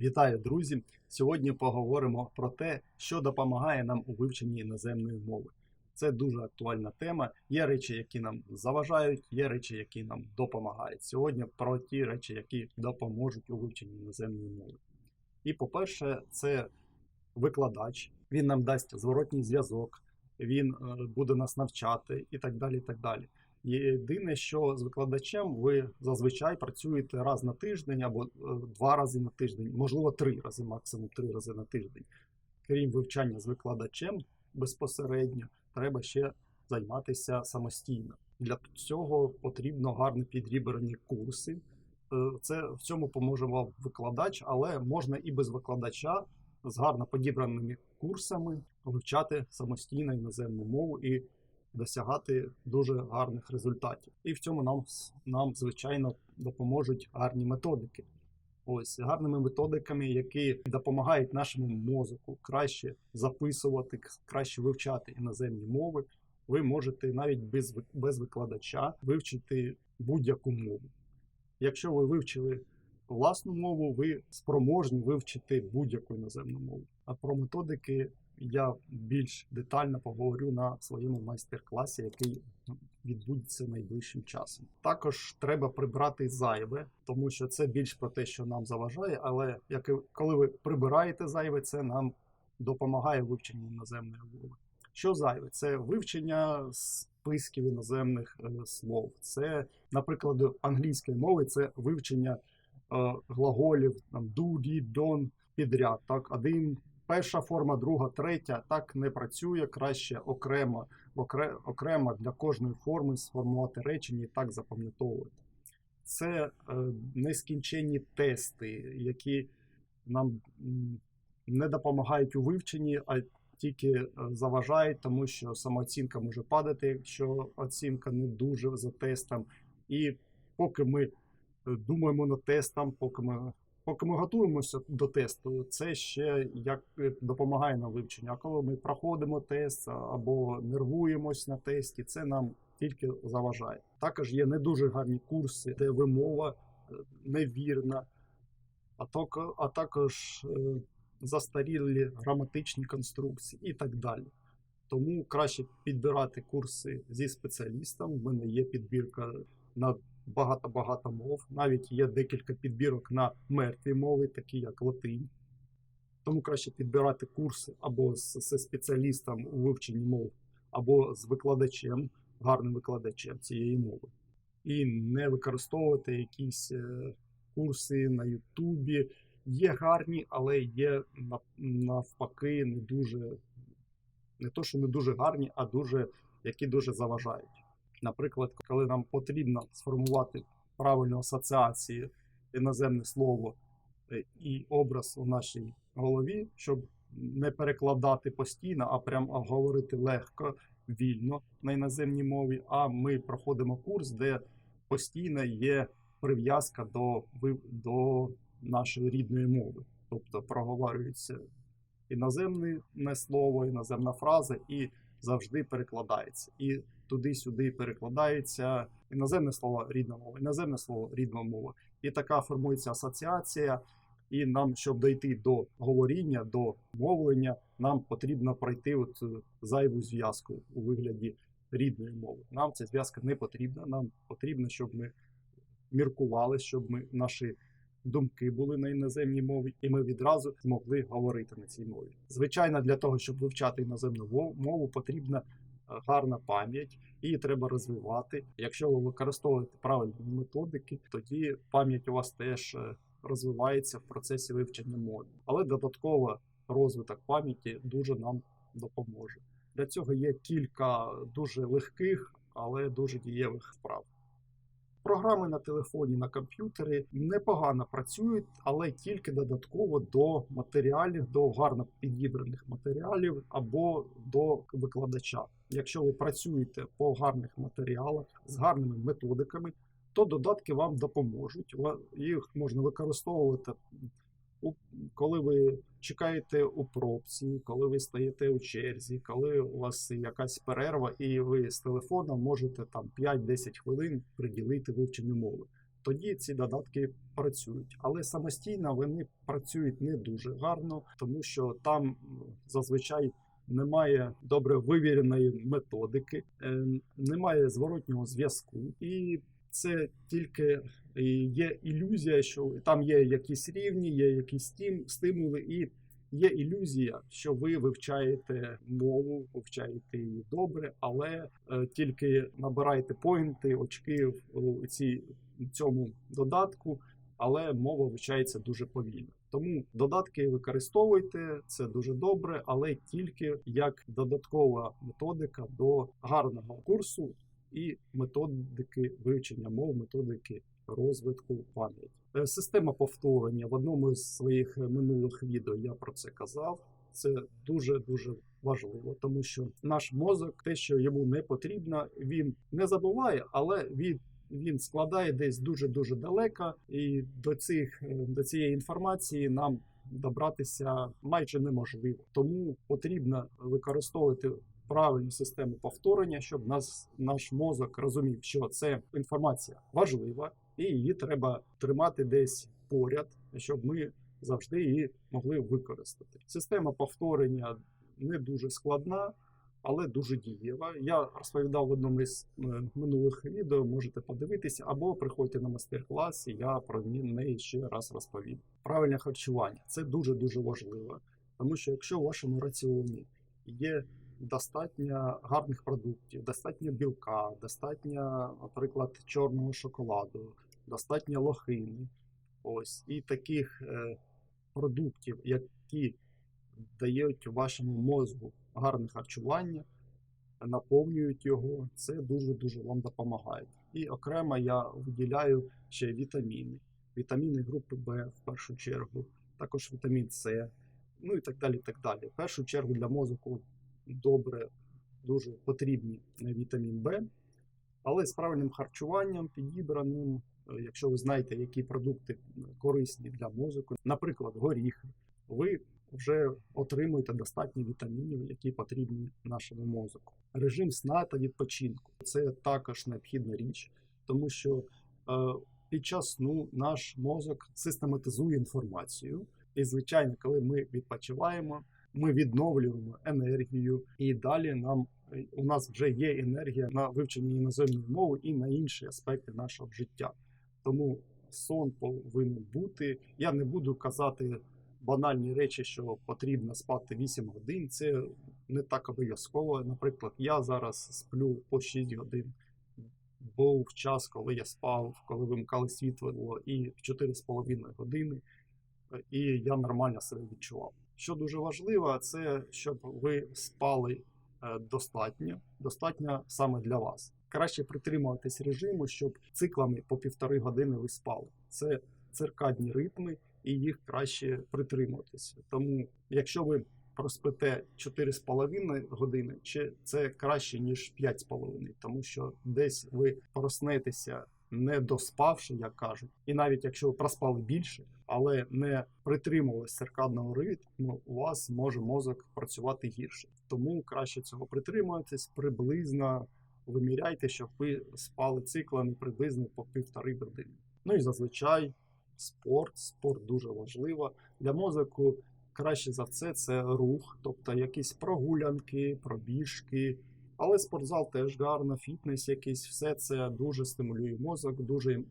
Вітаю, друзі! Сьогодні поговоримо про те, що допомагає нам у вивченні іноземної мови. Це дуже актуальна тема. Є речі, які нам заважають, є речі, які нам допомагають. Сьогодні про ті речі, які допоможуть у вивченні іноземної мови. І, по-перше, це викладач. Він нам дасть зворотній зв'язок, він е, буде нас навчати і так далі. І так далі. Єдине, що з викладачем ви зазвичай працюєте раз на тиждень або е, два рази на тиждень, можливо, три рази, максимум три рази на тиждень. Крім вивчання з викладачем безпосередньо, треба ще займатися самостійно. Для цього потрібно гарно підібрані курси. Е, Це в цьому поможе вам викладач, але можна і без викладача з гарно підібраними курсами вивчати самостійно іноземну мову і досягати дуже гарних результатів. І в цьому нам, нам звичайно, допоможуть гарні методики. Ось гарними методиками, які допомагають нашому мозку краще записувати, краще вивчати іноземні мови. Ви можете навіть без, без викладача вивчити будь-яку мову. Якщо ви вивчили власну мову, ви спроможні вивчити будь-яку іноземну мову. А про методики я більш детально поговорю на своєму майстер-класі, який відбудеться найближчим часом. Також треба прибрати зайве, тому що це більш про те, що нам заважає, але як коли ви прибираєте зайве, це нам допомагає в вивченні іноземної мови. Що зайве? Це вивчення списків іноземних е, слов. Це, наприклад, англійської мови, це вивчення е, глаголів там do, did, don't підряд. Так, один, перша форма, друга, третя так не працює. Краще окремо, окре, окремо для кожної форми сформувати речення і так запам'ятовувати. Це е, нескінченні тести, які нам не допомагають у вивченні, а тільки е, заважають, тому що самооцінка може падати, якщо оцінка не дуже за тестом. І поки ми е, думаємо над тестом, поки ми, поки ми готуємося до тесту, це ще як е, допомагає нам вивченню. А коли ми проходимо тест або нервуємось на тесті, це нам тільки заважає. Також є не дуже гарні курси, де вимова е, невірна, а також е, застарілі граматичні конструкції і так далі. Тому краще підбирати курси зі спеціалістом. В мене є підбірка на багато-багато мов. Навіть є декілька підбірок на мертві мови, такі як латинь. Тому краще підбирати курси або з, спеціалістом у вивченні мов, або з викладачем, гарним викладачем цієї мови. І не використовувати якісь е, курси на Ютубі. Є гарні, але є навпаки не дуже, не то, що не дуже гарні, а дуже, які дуже заважають. Наприклад, коли нам потрібно сформувати правильну асоціацію іноземне слово е, і образ у нашій голові, щоб не перекладати постійно, а прям говорити легко, вільно на іноземній мові. А ми проходимо курс, де постійно є прив'язка до, до нашої рідної мови. Тобто проговорюється іноземне слово, іноземна фраза і завжди перекладається. І туди-сюди перекладається іноземне слово рідна мова, іноземне слово рідна мова. І така формується асоціація. І нам, щоб дійти до говоріння, до мовлення, нам потрібно пройти от е, зайву зв'язку у вигляді рідної мови. Нам ця зв'язка не потрібна. Нам потрібно, щоб ми міркували, щоб ми наші думки були на іноземній мові, і ми відразу змогли говорити на цій мові. Звичайно, для того, щоб вивчати іноземну мову, потрібна е, гарна пам'ять, її треба розвивати. Якщо ви використовуєте правильні методики, тоді пам'ять у вас теж е, розвивається в процесі вивчення мови. Але додатково розвиток пам'яті дуже нам допоможе. Для цього є кілька дуже легких, але дуже дієвих вправ. Програми на телефоні, на комп'ютері непогано працюють, але тільки додатково до матеріалів, до гарно підібраних матеріалів або до викладача. Якщо ви працюєте по гарних матеріалах з гарними методиками, то додатки вам допоможуть. Їх можна використовувати коли ви чекаєте у пробці, коли ви стоїте у черзі, коли у вас якась перерва, і ви з телефоном можете там 5-10 хвилин приділити вивченню мови. тоді ці додатки працюють. Але самостійно вони працюють не дуже гарно, тому що там зазвичай немає добре вивіреної методики, е, немає зворотнього зв'язку, і це тільки е, є ілюзія, що там є якісь рівні, є якісь стимули, і є ілюзія, що ви вивчаєте мову, вивчаєте її добре, але е, тільки набираєте поінти, очки в цій цьому додатку, але мова вивчається дуже повільно. Тому додатки використовуйте, це дуже добре, але тільки як додаткова методика до гарного курсу і методики вивчення мов, методики розвитку пам'яті. Е, Система повторення в одному з своїх е, минулих відео я про це казав. Це дуже дуже важливо, тому що наш мозок, те, що йому не потрібно, він не забуває, але він він складає десь дуже дуже далеко, і до цих е, до цієї інформації нам добратися майже неможливо. Тому потрібно використовувати правильну систему повторення, щоб нас наш мозок розумів, що це інформація важлива, і її треба тримати десь поряд, щоб ми завжди її могли використати. Система повторення не дуже складна, але дуже дієва. Я розповідав в одному із е, минулих відео, можете подивитися, або приходьте на мастер-клас, і я про неї ще раз розповім. Правильне харчування це дуже дуже важливо, тому що якщо в вашому раціоні є достатньо гарних продуктів, достатньо білка, достатньо, наприклад, чорного шоколаду, достатньо лохини, ось і таких е, продуктів, які дають вашому мозку гарне харчування, наповнюють його, це дуже-дуже вам допомагає. І окремо я виділяю ще вітаміни, вітаміни групи Б в першу чергу, також вітамін С, ну і так далі. так далі. В першу чергу для мозку добре, дуже потрібні вітамін Б, але з правильним харчуванням, підібраним, е, якщо ви знаєте, які продукти корисні для мозку, наприклад, горіхи, ви вже отримуєте достатньо вітамінів, які потрібні нашому мозку. Режим сна та відпочинку це також необхідна річ, тому що е, під час сну наш мозок систематизує інформацію. І, звичайно, коли ми відпочиваємо, ми відновлюємо енергію, і далі нам е, у нас вже є енергія на вивчення іноземної мови і на інші аспекти нашого життя. Тому сон повинен бути. Я не буду казати банальні речі, що потрібно спати 8 годин. Це не так обов'язково. Наприклад, я зараз сплю по 6 годин. Був час, коли я спав, коли вимикали світло, і 4,5 години, і я нормально себе відчував. Що дуже важливо, це щоб ви спали е, достатньо, достатньо саме для вас. Краще притримуватись режиму, щоб циклами по півтори години ви спали. Це циркадні ритми, і їх краще притримуватися. Тому, якщо ви проспите 4,5 години, чи це краще ніж 5,5, тому що десь ви проснетеся не доспавши, як кажуть, і навіть якщо ви проспали більше, але не притримувалися циркадного ритму, у вас може мозок працювати гірше. Тому краще цього притримуватись приблизно. Виміряйте, щоб ви спали циклами приблизно по півтори години. Ну і зазвичай спорт. Спорт дуже важливо. Для мозку краще за все це рух, тобто якісь прогулянки, пробіжки. Але спортзал теж гарно, фітнес якийсь, все це дуже стимулює мозок, дуже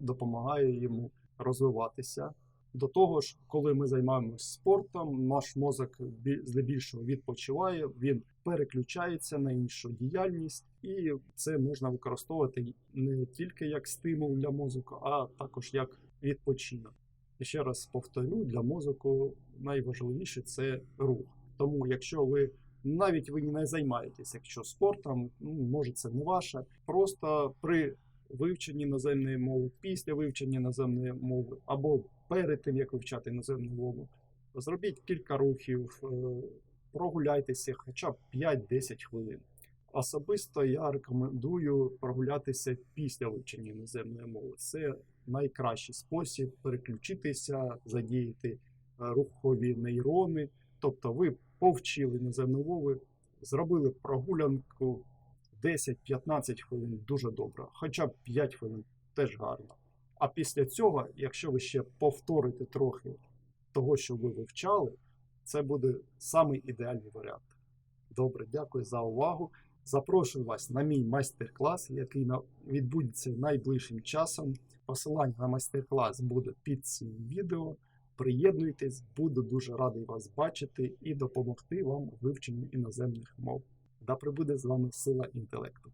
допомагає йому розвиватися. До того ж, коли ми займаємося спортом, наш мозок здебільшого відпочиває, він переключається на іншу діяльність, і це можна використовувати не тільки як стимул для мозку, а також як відпочинок. І ще раз повторю, для мозку найважливіше це рух. Тому, якщо ви навіть ви не займаєтесь, якщо спортом, ну може це не ваше, просто при вивченні іноземної мови, після вивчення іноземної мови або перед тим як вивчати іноземну мову, зробіть кілька рухів, е, прогуляйтеся хоча б 5-10 хвилин. Особисто я рекомендую прогулятися після вивчення іноземної мови. Це найкращий спосіб переключитися, задіяти е, рухові нейрони. Тобто, ви повчили іноземну мову, зробили прогулянку 10-15 хвилин дуже добре, хоча б 5 хвилин теж гарно. А після цього, якщо ви ще повторите трохи того, що ви вивчали, це буде самий ідеальний варіант. Добре, дякую за увагу. Запрошую вас на мій майстер-клас, який відбудеться найближчим часом. Посилання на майстер-клас буде під цим відео. Приєднуйтесь, буду дуже радий вас бачити і допомогти вам у вивченні іноземних мов. Да прибуде з вами сила інтелекту.